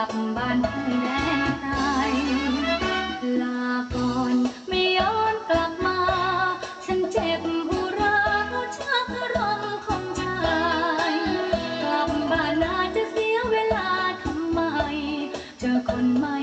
ลับบ้านทุ่งแดนไกลาก่อนไม่ย้อนกลับมา ฉันเจ็บหัวร้าวชักรมของชายกลับบ้านอาจะเสียเวลาทำไม เจอคนใหม่